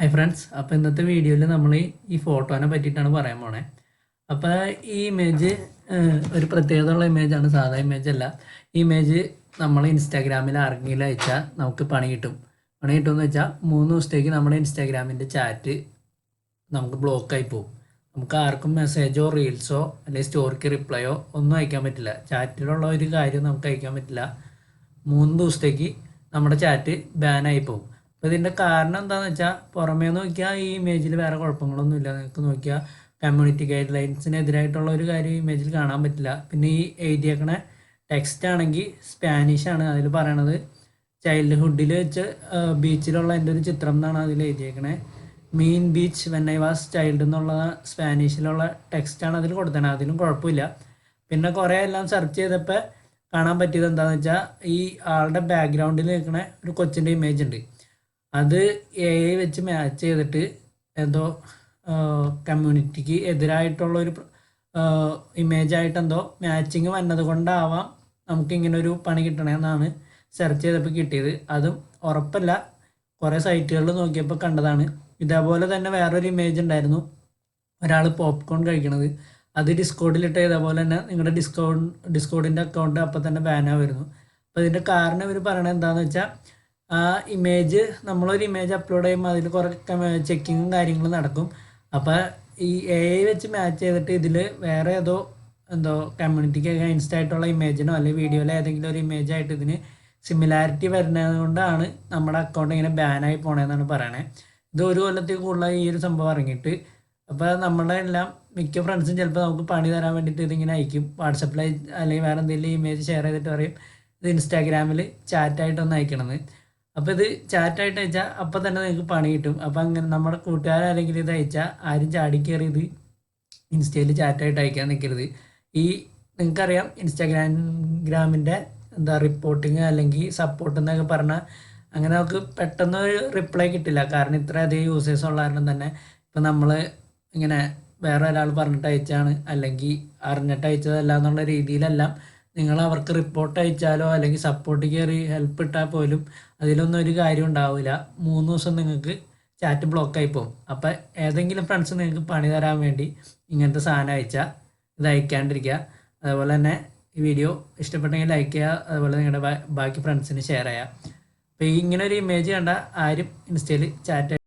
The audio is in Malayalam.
ഹായ് ഫ്രണ്ട്സ് അപ്പോൾ ഇന്നത്തെ വീഡിയോയിൽ നമ്മൾ ഈ ഫോട്ടോനെ പറ്റിയിട്ടാണ് പറയാൻ പോണേ. അപ്പോൾ ഈ ഇമേജ് ഒരു പ്രത്യേകതയുള്ള ഇമേജാണ് സാധാ ഇമേജ് അല്ല. ഈ ഇമേജ് നമ്മൾ ഇൻസ്റ്റാഗ്രാമിൽ ആർക്കെങ്കിലും അയച്ചാൽ നമുക്ക് പണി കിട്ടും. പണി കിട്ടുമെന്ന് വെച്ചാൽ മൂന്ന് ദിവസത്തേക്ക് നമ്മുടെ ഇൻസ്റ്റാഗ്രാമിന്റെ ചാറ്റ് നമുക്ക് ബ്ലോക്കായി പോകും നമുക്ക് ആർക്കും മെസ്സേജോ റീൽസോ അല്ലെങ്കിൽ സ്റ്റോറിക്ക് റിപ്ലൈയോ ഒന്നും അയക്കാൻ പറ്റില്ല. ചാറ്റിലുള്ള ഒരു കാര്യം നമുക്ക് അയക്കാൻ പറ്റില്ല. മൂന്ന് ദിവസത്തേക്ക് നമ്മുടെ ചാറ്റ് ബാനായി പോകും അപ്പോൾ ഇതിന്റെ കാരണം എന്താണെന്ന് വെച്ചാൽ പുറമേ നോക്കിയാൽ ഈ ഇമേജിൽ വേറെ കുഴപ്പങ്ങളൊന്നുമില്ല. നിങ്ങൾക്ക് നോക്കിയാൽ കമ്മ്യൂണിറ്റി ഗൈഡ് ലൈൻസിനെതിരായിട്ടുള്ള ഒരു കാര്യം ഇമേജിൽ കാണാൻ പറ്റില്ല. പിന്നെ ഈ എഴുതിയേക്കണ ടെക്സ്റ്റ് ആണെങ്കിൽ സ്പാനിഷ് ആണ്. അതിൽ പറയണത് ചൈൽഡ്ഹുഡിൽ വെച്ച് ബീച്ചിലുള്ള എന്റെ ഒരു ചിത്രം എന്നാണ് അതിൽ എഴുതിയേക്കണേ. മീൻ beach when I was child എന്നുള്ള സ്പാനിഷിലുള്ള ആണ് അതിൽ കൊടുത്തത് അതിലും കുഴപ്പമില്ല. പിന്നെ കുറേ എല്ലാം സെർച്ച് ചെയ്തപ്പോൾ കാണാൻ പറ്റിയത് എന്താണെന്ന് വെച്ചാൽ ഈ ആളുടെ ബാക്ക്ഗ്രൗണ്ടിൽ നിൽക്കുന്ന ഒരു കൊച്ചിന്റെ ഇമേജ് ഉണ്ട്. അത് എ ഐ വെച്ച് മാച്ച് ചെയ്തിട്ട് എന്തോ കമ്മ്യൂണിറ്റിക്ക് എതിരായിട്ടുള്ള ഒരു ഇമേജ് ആയിട്ട് എന്തോ മാച്ചിങ് വന്നത് കൊണ്ടാവാം നമുക്ക് ഇങ്ങനെ ഒരു പണി കിട്ടണമെന്നാണ് സെർച്ച് ചെയ്തപ്പോൾ കിട്ടിയത്. അതും ഉറപ്പല്ല. കുറേ സൈറ്റുകളിൽ നോക്കിയപ്പോൾ കണ്ടതാണ്. ഇതേപോലെ തന്നെ വേറൊരു ഇമേജ് ഉണ്ടായിരുന്നു. ഒരാൾ പോപ്കോൺ കഴിക്കണത്. അത് ഡിസ്കോഡിലിട്ട് ഇതേപോലെ തന്നെ നിങ്ങളുടെ ഡിസ്കൗണ്ട് ഡിസ്കോഡിന്റെ അക്കൗണ്ട് അപ്പോൾ തന്നെ ബാനാവായിരുന്നു അപ്പോൾ ഇതിന്റെ കാരണം ഇവർ പറയണത് എന്താണെന്ന് വെച്ചാൽ ആ ഇമേജ് നമ്മളൊരു ഇമേജ് അപ്ലോഡ് ചെയ്യുമ്പോൾ അതിൽ കുറേ ചെക്കിങ്ങും കാര്യങ്ങളും നടക്കും. അപ്പോൾ ഈ എ ഐ വെച്ച് മാച്ച് ചെയ്തിട്ട് ഇതിൽ വേറെ ഏതോ എന്തോ കമ്മ്യൂണിറ്റിക്ക് അഗൈൻസ്റ്റ് ആയിട്ടുള്ള ഇമേജിനോ അല്ലെങ്കിൽ വീഡിയോയിലോ ഏതെങ്കിലും ഒരു ഇമേജ് ആയിട്ട് ഇതിന് സിമിലാരിറ്റി വരുന്നത് കൊണ്ടാണ് നമ്മുടെ അക്കൗണ്ട് ഇങ്ങനെ ബാനായി പോണതെന്നാണ് പറയണേ. ഇത് ഒരു കൊല്ലത്തിൽ കൂടുതലായി ഈ ഒരു സംഭവം ഇറങ്ങിയിട്ട് അപ്പോൾ നമ്മളെ എല്ലാം മിക്ക ഫ്രണ്ട്സും ചിലപ്പോൾ നമുക്ക് പണി തരാൻ വേണ്ടിയിട്ട് ഇതിങ്ങനെ അയക്കും. വാട്സപ്പിൽ അല്ലെങ്കിൽ വേറെ എന്തെങ്കിലും ഇമേജ് ഷെയർ ചെയ്തിട്ട് പറയും. ഇത് ഇൻസ്റ്റാഗ്രാമിൽ ചാറ്റായിട്ടൊന്ന് അയക്കണമെന്ന് അപ്പോൾ ഇത് ചാറ്റായിട്ട് അയച്ചാൽ അപ്പോൾ തന്നെ നിങ്ങൾക്ക് പണി കിട്ടും. അപ്പോൾ അങ്ങനെ നമ്മുടെ കൂട്ടുകാരാരെങ്കിലും ഇത് അയച്ചാൽ ആരും ചാടി കയറി ഇത് ഇൻസ്റ്റയിൽ ചാറ്റായിട്ട് അയക്കാൻ നിൽക്കരുത് ഈ നിങ്ങൾക്കറിയാം ഇൻസ്റ്റാഗ്രാം ഗ്രാമിന്റെ എന്താ റിപ്പോർട്ടിങ് അല്ലെങ്കിൽ സപ്പോർട്ട് എന്നൊക്കെ പറഞ്ഞാൽ അങ്ങനെ നമുക്ക് പെട്ടെന്ന് ഒരു റിപ്ലൈ കിട്ടില്ല. കാരണം ഇത്രയധികം യൂസേഴ്സ് ഉള്ള കാരണം തന്നെ ഇപ്പം നമ്മൾ ഇങ്ങനെ വേറെ ഒരാൾ പറഞ്ഞിട്ട് അയച്ചാണ് അല്ലെങ്കിൽ അറിഞ്ഞിട്ട് അയച്ചതല്ല എന്നുള്ള രീതിയിലെല്ലാം നിങ്ങൾ അവർക്ക് റിപ്പോർട്ട് അയച്ചാലോ അല്ലെങ്കിൽ സപ്പോർട്ട് കയറി ഹെൽപ്പ് ഇട്ടാൽ പോലും അതിലൊന്നും ഒരു കാര്യം ഉണ്ടാവില്ല. മൂന്ന് ദിവസം നിങ്ങൾക്ക് ചാറ്റ് ബ്ലോക്കായി പോകും. അപ്പം ഏതെങ്കിലും ഫ്രണ്ട്സ് നിങ്ങൾക്ക് പണി തരാൻ വേണ്ടി ഇങ്ങനത്തെ സാധനം അയച്ചാൽ ഇത് അയക്കാണ്ടിരിക്കുക. അതുപോലെ തന്നെ ഈ വീഡിയോ ഇഷ്ടപ്പെട്ടെങ്കിൽ ലൈക്ക് ചെയ്യുക. അതുപോലെ നിങ്ങളുടെ ബാക്കി ഫ്രണ്ട്സിന് ഷെയർ ചെയ്യുക. അപ്പോൾ ഇങ്ങനെ ഒരു ഇമേജ് കണ്ട ആരും ഇൻസ്റ്റയിൽ ചാറ്റ്